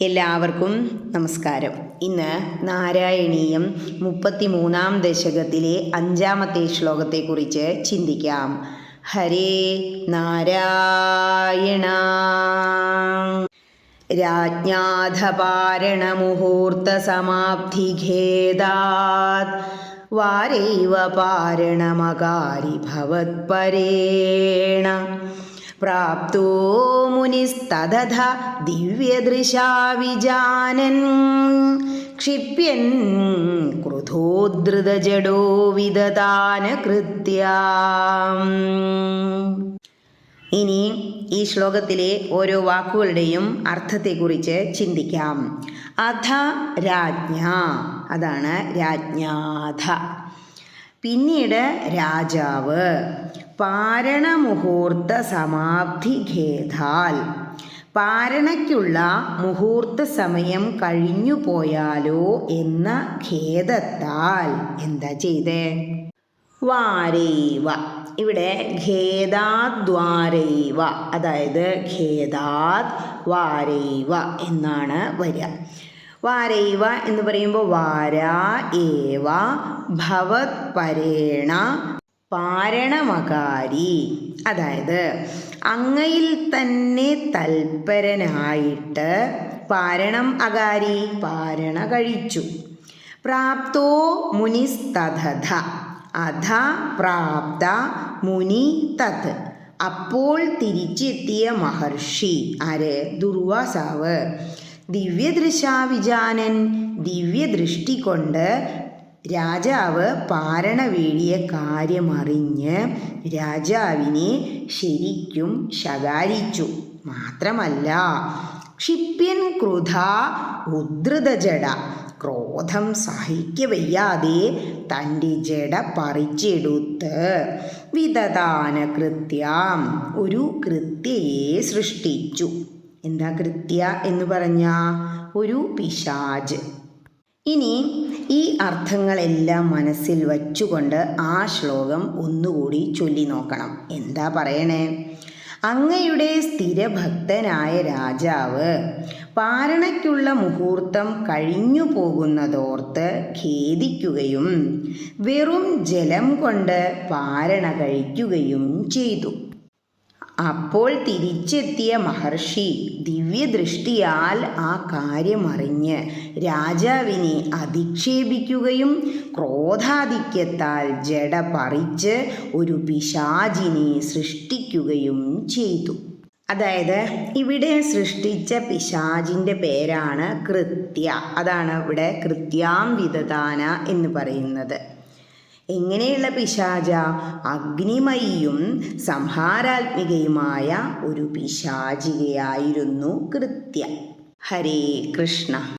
എല്ലാവർക്കും നമസ്കാരം. ഇന്ന് നാരായണീയം മുപ്പത്തിമൂന്നാം ദശകത്തിലെ അഞ്ചാമത്തെ ശ്ലോകത്തെക്കുറിച്ച് ചിന്തിക്കാം. ഹരേ നാരായണ. രാജ്ഞാധപാരണമുഹൂർത്തസമാപ്തിഖേദാത്. വാരൈവ പാരണമകാരി ഭവത്പരേണ പ്രാപ്തോ മുനിസ്തദധ ദിവ്യദൃശാ ക്ഷിപ്യൻ ക്രുധോദ്ധൃതജഡോ വിദദാന കൃത്യ ഇനി ഈ ശ്ലോകത്തിലെ ഓരോ വാക്കുകളുടെയും അർത്ഥത്തെക്കുറിച്ച് ചിന്തിക്കാം. അധ രാജ്ഞ അതാണ് രാജ്ഞാധ. പിന്നീട് രാജാവ്. പാരണമുഹൂർത്ത സമാപ്തി ഖേദാൽ പാരണയ്ക്കുള്ള മുഹൂർത്ത സമയം കഴിഞ്ഞു പോയാലോ എന്ന ഖേദത്താൽ. എന്താ ചെയ്തേ? വാരൈവ. ഇവിടെ ഖേദാദ്വാരൈവ. അതായത് ഖേദാദ് വാരൈവ എന്നാണ് വരിക. വാരൈവ എന്ന് പറയുമ്പോൾ വാര ഏവ ഭവത് പരേണ പാരണമകാരി. അതായത് അങ്ങയിൽ തന്നെ തൽപരനായിട്ട് പാരണം അകാരി പാരണ കഴിച്ചു. പ്രാപ്തോ മുനിസ്തഥ അധ പ്രാപ്ത മുനി തത്. അപ്പോൾ തിരിച്ചെത്തിയ മഹർഷി ആര്? ദുർവാസാവ്. ദിവ്യദൃശാവിജാനൻ ദിവ്യദൃഷ്ടി കൊണ്ട് രാജാവ് പാരണ വീഴിയ കാര്യമറിഞ്ഞ് രാജാവിനെ ശരിക്കും ശകാരിച്ചു. മാത്രമല്ല ക്ഷിപ്യൻ ക്രുധ ഉദ്ധൃത ജട ക്രോധം സഹിക്കവയ്യാതെ തന്റെ ജട പറിച്ചെടുത്ത് വിധദാന കൃത്യാം ഒരു കൃത്യയെ സൃഷ്ടിച്ചു. എന്താ കൃത്യ എന്ന് പറഞ്ഞ ഒരു പിശാജ്. ഇനി ഈ അർത്ഥങ്ങളെല്ലാം മനസ്സിൽ വച്ചുകൊണ്ട് ആ ശ്ലോകം ഒന്നുകൂടി ചൊല്ലി നോക്കണം. എന്താ പറയണേ? അങ്ങയുടെ സ്ഥിരഭക്തനായ രാജാവ് പാരണയ്ക്കുള്ള മുഹൂർത്തം കഴിഞ്ഞു പോകുന്നതോർത്ത് ഖേദിക്കുകയും വെറും ജലം കൊണ്ട് പാരണ കഴിക്കുകയും ചെയ്തു. അപ്പോൾ തിരിച്ചെത്തിയ മഹർഷി ദിവ്യദൃഷ്ടിയാൽ ആ കാര്യമറിഞ്ഞ് രാജാവിനെ അധിക്ഷേപിക്കുകയും ക്രോധാധിക്യത്താൽ ജട പറിച്ച് ഒരു പിശാചിനെ സൃഷ്ടിക്കുകയും ചെയ്തു. അതായത് ഇവിടെ സൃഷ്ടിച്ച പിശാചിന്റെ പേരാണ് കൃത്യ. അതാണ് ഇവിടെ കൃത്യാം വിധദാന എന്ന് പറയുന്നത്. എങ്ങനെയുള്ള പിശാച? അഗ്നിമയിയും സംഹാരാത്മികയുമായ ഒരു പിശാചികയായിരുന്നു കൃത്യ. ഹരേ കൃഷ്ണ.